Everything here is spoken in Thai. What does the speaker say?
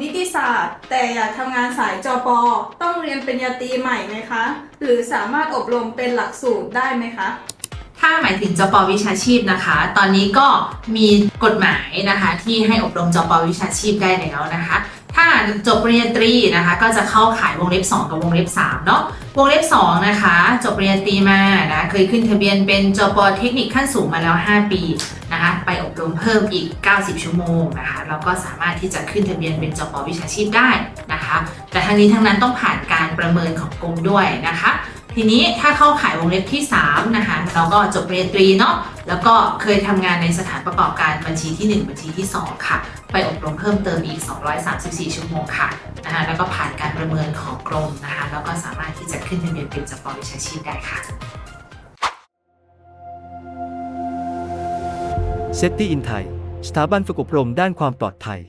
นิติศาสตร์ แต่อยากทำงานสายจปอต้องเรียนปริญญาตรีใหม่ไหมคะ หรือสามารถอบรมเป็นหลักสูตรได้ไหมคะถ้าหมายถึงจปวิชาชีพนะคะ ตอนนี้ก็มีกฎหมายนะคะที่ให้อบรมจปวิชาชีพได้แล้วนะคะ ถ้าจบปริญญาตรีนะคะ ก็จะเข้าข่ายวงเล็บ 2 กับวงเล็บ3เนาะวงเล็บ2นะคะ ปริญญาตรีมานะเคยขึ้นทะเบียนเป็นจปเทคนิคขั้นสูงมาแล้ว 5 ปีนะคะไปอบรมเพิ่มอีก 90 ชั่วโมงนะคะแล้วก็สามารถที่จะขึ้นทะเบียนเป็นจปวิชาชีพได้นะคะ แต่ทั้งนี้ทั้งนั้นต้องผ่านการประเมินของกรมด้วยนะคะทีนี้ถ้าเข้าขายวงเล็บที่3นะคะเราก็จบปริญญาตรีเนาะแล้วก็เคยทำงานในสถานประกอบการบัญชีที่ 1 บัญชีที่ 2 ค่ะ ไปอบรมเพิ่มเติมอีก 234 ชั่วโมงค่ะนะคะแล้วก็ผ่านการประเมินของกรมนะคะแล้วก็สามารถ ขึ้นทะเบียนเป็นจปวิชาชีพได้ค่ะเซตตี้อินไทยสถาบันฝึกอบรมด้านความปลอดภัย